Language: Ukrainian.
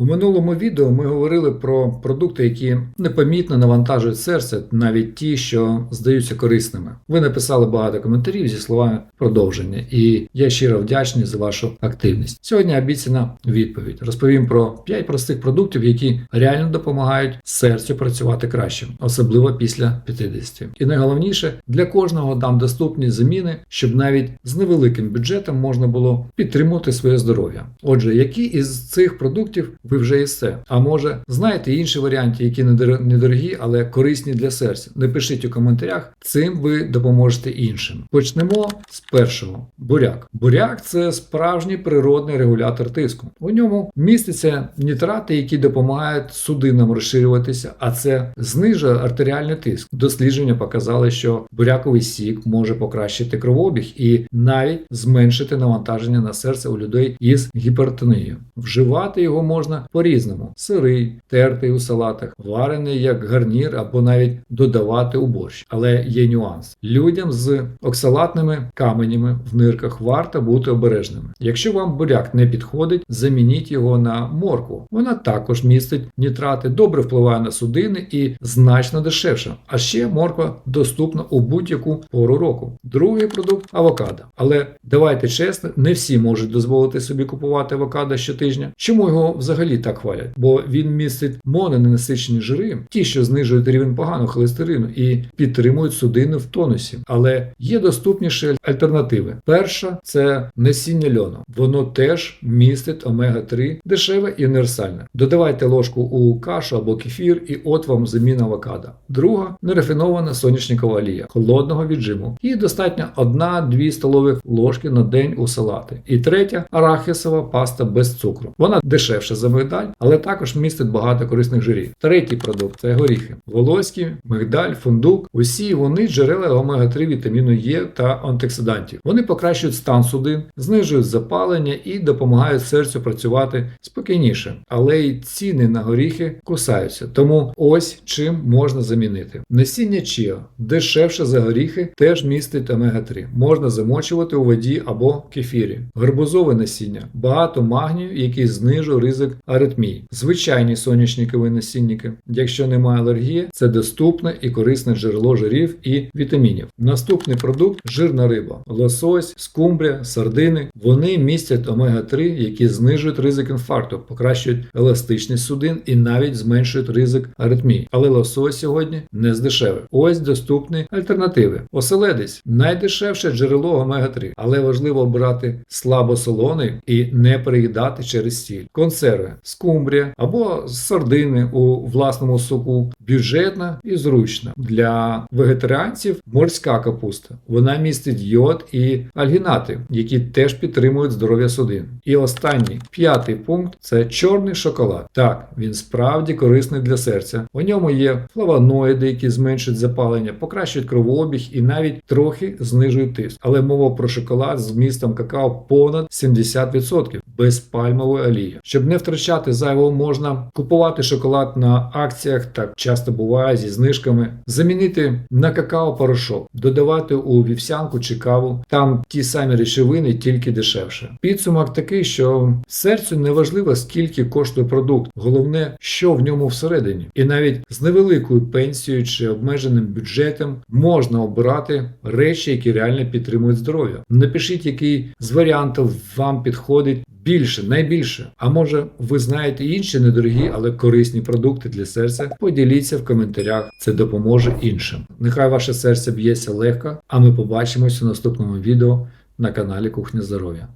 У минулому відео ми говорили про продукти, які непомітно навантажують серце, навіть ті, що здаються корисними. Ви написали багато коментарів зі словами продовження, і я щиро вдячний за вашу активність. Сьогодні обіцяна відповідь. Розповім про 5 простих продуктів, які реально допомагають серцю працювати краще, особливо після 50. І найголовніше для кожного дам доступні заміни, щоб навіть з невеликим бюджетом можна було підтримувати своє здоров'я. Отже, які із цих продуктів ви вже їсте? А може, знаєте інші варіанти, які недор- недорогі, але корисні для серця? Напишіть у коментарях, цим ви допоможете іншим. Почнемо з першого буряк. Буряк це справжній природний регулятор тиску. У ньому містяться нітрати, які допомагають судинам розширюватися, а це знижує артеріальний тиск. Дослідження показали, що буряковий сік може покращити кровообіг і навіть зменшити навантаження на серце у людей із гіпертонією. Вживати його можна по-різному: сирий, тертий у салатах, варений як гарнір або навіть додавати у борщ. Але є нюанс. Людям з оксалатними каменями в нирках варто бути обережними. Якщо вам буряк не підходить, замініть його на моркву. Вона також містить нітрати, добре впливає на судини і значно дешевша. А ще морква доступна у будь-яку пору року. Другий продукт авокадо. Але давайте чесно, не всі можуть дозволити собі купувати авокадо щотижня. Чому його взагалі так хвалять? Бо він містить мононенасичені жири, ті, що знижують рівень поганого холестерину і підтримують судини в тонусі. Але є доступніші альтернативи. Перша це насіння льону. Воно теж містить омега-3, дешеве і універсальне. Додавайте ложку у кашу або кефір, і от вам заміна авокадо. Друга нерафінована соняшникова олія холодного віджиму. І достатньо 1-2 столові ложки на день у салати. І третя арахісова паста без цукру. Вона дешевша за мигдаль, але також містить багато корисних жирів. Третій продукт це горіхи. Волоські, мигдаль, фундук. Усі вони джерела омега-3 вітаміну Е та антиоксидантів. Вони покращують стан судин, знижують запалення і допомагають серцю працювати спокійніше. Але й ціни на горіхи кусаються. Тому ось чим можна замінити. Насіння чіа дешевше за горіхи, теж містить омега-3. Можна замочувати у воді або кефірі. Гарбузове насіння багато магнію, який знижує ризик аритмій. Звичайні соняшникові насінники. Якщо немає алергії, це доступне і корисне джерело жирів і вітамінів. Наступний продукт жирна риба, лосось, скумбрія, сардини. Вони містять омега-3, які знижують ризик інфаркту, покращують еластичність судин і навіть зменшують ризик аритмії. Але лосось сьогодні не з дешевих. Ось доступні альтернативи. Оселедець найдешевше джерело омега-3, але важливо обирати слабосолоний і не переїдати через сіль. Консерви, скумбрія або сардини у власному соку бюджетна і зручна. Для вегетаріанців морська капуста. Вона містить йод і альгінати, які теж підтримують здоров'я судин. І останній п'ятий пункт це чорний шоколад. Так, він справді корисний для серця. У ньому є флавоноїди, які зменшують запалення, покращують кровообіг і навіть трохи знижують тиск. Але мова про шоколад з вмістом какао понад 70% без пальмової олії. Щоб не втрачати зайвого, можна купувати шоколад на акціях, так часто буває зі знижками, замінити на какао-порошок, додавати у вівсянку чи каву. Там ті самі речовини, тільки дешевше. Підсумок такий, що серцю не важливо, скільки коштує продукт, головне, що в ньому всередині. І навіть з невеликою пенсією чи обмеженим бюджетом можна обирати речі, які реально підтримують здоров'я. Напишіть, який з варіантів вам підходить. Більше, найбільше. А може, ви знаєте інші недорогі, але корисні продукти для серця? Поділіться в коментарях, це допоможе іншим. Нехай ваше серце б'ється легко, а ми побачимось у наступному відео на каналі Кухня Здоров'я.